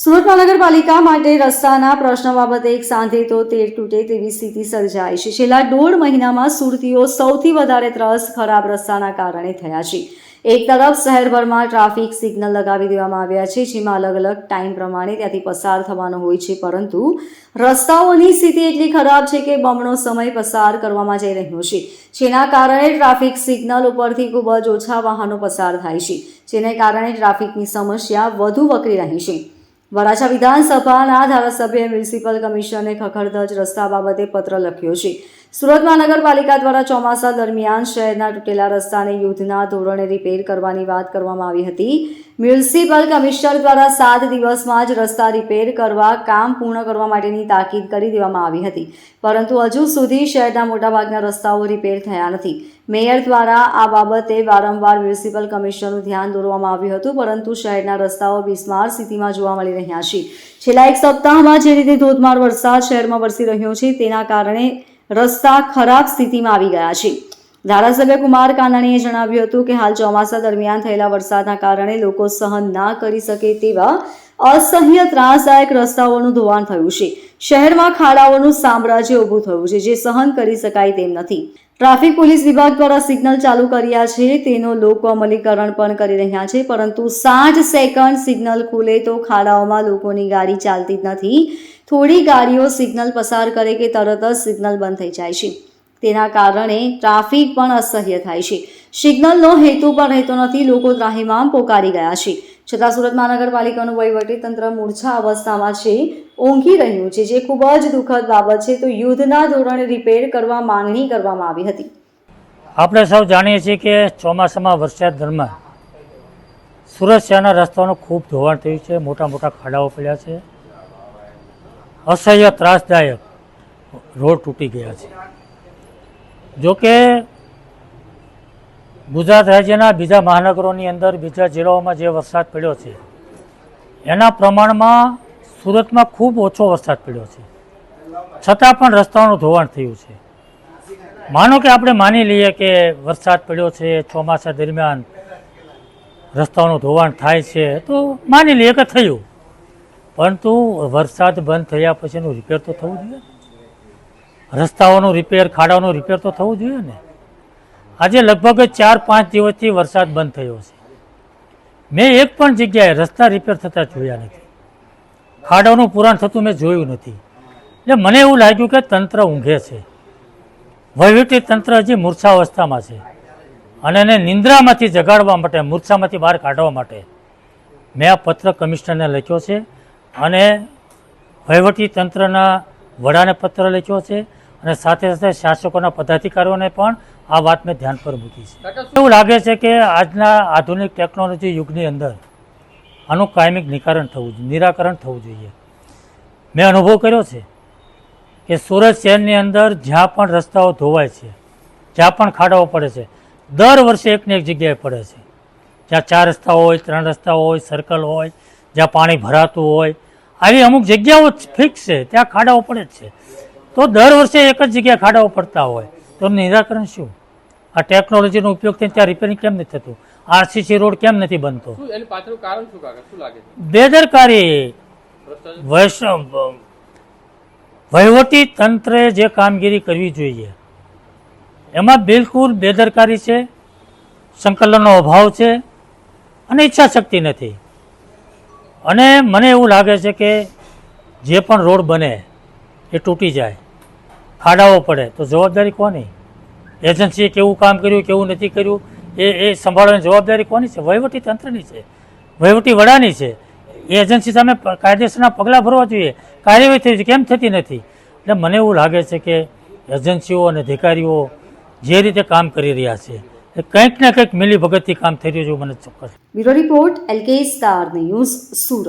સુરત મહાનગરપાલિકા માટે રસ્તાના પ્રશ્ન બાબતે એક સાંધે તો તેર તૂટે તેવી સ્થિતિ સર્જાઈ છે. છેલ્લા દોઢ મહિનામાં સુરતીઓ સૌથી વધારે ત્રસ ખરાબ રસ્તાના કારણે થયા છે. એક તરફ શહેરભરમાં ટ્રાફિક સિગ્નલ લગાવી દેવામાં આવ્યા છે, જેમાં અલગ અલગ ટાઈમ પ્રમાણે ત્યાંથી પસાર થવાનો હોય છે, પરંતુ રસ્તાઓની સ્થિતિ એટલી ખરાબ છે કે બમણો સમય પસાર કરવામાં જઈ રહ્યો છે. જેના કારણે ટ્રાફિક સિગ્નલ ઉપરથી ખૂબ જ ઓછા વાહનો પસાર થાય છે. જેને કારણે ટ્રાફિકની સમસ્યા વધુ વકરી રહી છે. વરાછા વિધાનસભાના ધારાસભ્ય મ્યુનિસિપલ કમિશનરને ખખડધજ રસ્તા બાબતે પત્ર લખ્યો છે. સુરત મહાનગરપાલિકા દ્વારા ચોમાસા દરમિયાન શહેરના તૂટેલા રસ્તાને યુદ્ધના ધોરણે રિપેર કરવાની વાત કરવામાં આવી હતી. મ્યુનિસિપલ કમિશનર દ્વારા સાત દિવસમાં જ રસ્તા રિપેર કરવા કામ પૂર્ણ કરવા માટેની તાકીદ કરી દેવામાં આવી હતી. પરંતુ હજુ સુધી શહેરના મોટાભાગના રસ્તાઓ રિપેર થયા નથી. મેયર દ્વારા આ બાબતે વારંવાર મ્યુનિસિપલ કમિશનરનું ધ્યાન દોરવામાં આવ્યું હતું, પરંતુ શહેરના રસ્તાઓ બિસ્માર સ્થિતિમાં જોવા મળી રહ્યા છે. છેલ્લા એક સપ્તાહમાં જે રીતે ધોધમાર વરસાદ શહેરમાં વરસી રહ્યો છે, તેના કારણે રસ્તા ખરાબ સ્થિતિમાં આવી ગયા છે. ધારાસભ્ય કુમાર કાનાણીએ જણાવ્યું હતું કે, હાલ ચોમાસા દરમિયાન થયેલા વરસાદના કારણે લોકો સહન ના કરી શકે તેવા અસહ્ય ત્રાસદાયક રસ્તાઓનું ધોવાણ થયું છે. શહેરમાં ખાડાઓનું સામ્રાજ્ય ઊભું થયું છે, જે સહન કરી શકાય તેમ નથી. ટ્રાફિક પોલીસ વિભાગ દ્વારા સિગ્નલ ચાલુ કર્યા છે, તેનો લોકો અમલીકરણ પણ કરી રહ્યા છે, પરંતુ સાઠ સેકન્ડ સિગ્નલ ખુલે તો ખાડાઓમાં લોકોની ગાડી ચાલતી જ નથી. થોડી ગાડીઓ સિગ્નલ પસાર કરે કે તરત જ સિગ્નલ બંધ થઈ જાય છે. તેના કારણે ટ્રાફિક પણ અસહ્ય થાય છે. સિગ્નલનો હેતુ પણ રહેતો નથી, લોકો ત્રાહીમામ પોકારી ગયા છે. છતાં સુરત મહાનગરપાલિકાનું વહીવટી તંત્ર મૂર્છા અવસ્થામાં છે, ઊંઘી રહ્યું છે, જે ખૂબ જ દુઃખદ બાબત છે. તો યુદ્ધના ધોરણે રિપેર કરવા માંગણી કરવામાં આવી હતી. આપણે સૌ જાણીએ છીએ કે ચોમાસામાં વરસાદ દરમિયાન સુરત શહેરના રસ્તાઓનું ખૂબ ધોવાણ થયું છે મોટા મોટા ખાડાઓ પડ્યા છે. અસહ્ય ત્રાસદાયક રોડ તૂટી ગયા છે. જોકે ગુજરાત રાજ્યના બીજા મહાનગરોની અંદર બીજા જિલ્લાઓમાં જે વરસાદ પડ્યો છે, એના પ્રમાણમાં સુરતમાં ખૂબ ઓછો વરસાદ પડ્યો છે. છતાં પણ રસ્તાઓનું ધોવાણ થયું છે. માનો કે આપણે માની લઈએ કે વરસાદ પડ્યો છે, ચોમાસા દરમિયાન રસ્તાઓનું ધોવાણ થાય છે, તો માની લઈએ કે થયું. પરંતુ વરસાદ બંધ થયા પછીનું રિપેર તો થવું જોઈએ રસ્તાઓનું રિપેર ખાડાઓનું રિપેર તો થવું જોઈએ ને. આજે લગભગ ચાર, પાંચ દિવસથી વરસાદ બંધ થયો છે. મેં એક પણ જગ્યાએ રસ્તા રિપેર થતા જોયા નથી. ખાડાઓનું પુરાણ થતું મેં જોયું નથી. એટલે મને એવું લાગ્યું કે તંત્ર ઊંઘે છે. વહીવટી તંત્ર હજી મૂર્છાવસ્થામાં છે. અને એને નિંદ્રામાંથી જગાડવા માટે, મૂર્છામાંથી બહાર કાઢવા માટે મેં આ પત્ર કમિશનરને લખ્યો છે અને વહીવટી તંત્રના વડાને પત્ર લખ્યો છે. અને સાથે સાથે શાસકોના પદાધિકારીઓને પણ આ વાત મેં ધ્યાન પર મૂકી છે. એવું લાગે છે કે આજના આધુનિક ટેકનોલોજી યુગની અંદર આનું કાયમિક નિકારણ થવું જોઈએ નિરાકરણ થવું જોઈએ. મેં અનુભવ કર્યો છે કે સુરત શહેરની અંદર જ્યાં પણ રસ્તાઓ ધોવાય છે જ્યાં પણ ખાડાઓ પડે છે દર વર્ષે એકને એક જગ્યાએ પડે છે. જ્યાં ચાર રસ્તા હોય ત્રણ રસ્તાઓ હોય સર્કલ હોય જ્યાં પાણી ભરાતું હોય આવી અમુક જગ્યાઓ ફિક્સ છે ત્યાં ખાડાઓ પડે જ છે. તો દર વર્ષે એક જ જગ્યાએ ખાડાઓ પડતા હોય. તો એનું નિરાકરણ શું? આ ટેકનોલોજીનો ઉપયોગ થઈને ત્યાં રિપેરિંગ કેમ નથી થતું? આરસીસી રોડ કેમ નથી બનતો? બેદરકારી. વૈષ્ણવ વહીવટી તંત્રે જે કામગીરી કરવી જોઈએ એમાં બિલકુલ બેદરકારી છે સંકલનનો અભાવ છે અને ઈચ્છા શક્તિ નથી. અને મને એવું લાગે છે કે જે પણ રોડ બને એ તૂટી જાય. ખાડાઓ પડે. તો જવાબદારી કોની? એજન્સીએ કેવું કામ કર્યું, કેવું નથી કર્યું? એ એ સંભાળવાની જવાબદારી કોની છે? વહીવટી તંત્રની છે. વહીવટી વડાની છે. એ એજન્સી સામે કાયદેસરના પગલાં ભરવા જોઈએ. કાર્યવાહી થઈ કેમ થતી નથી? એટલે મને એવું લાગે છે કે એજન્સીઓ અને અધિકારીઓ જે રીતે કામ કરી રહ્યા છે, એ કંઈક ને કંઈક મિલી ભગતથી કામ થઈ રહ્યું છે મને ચોક્કસ bureau report, LK star news, Surat.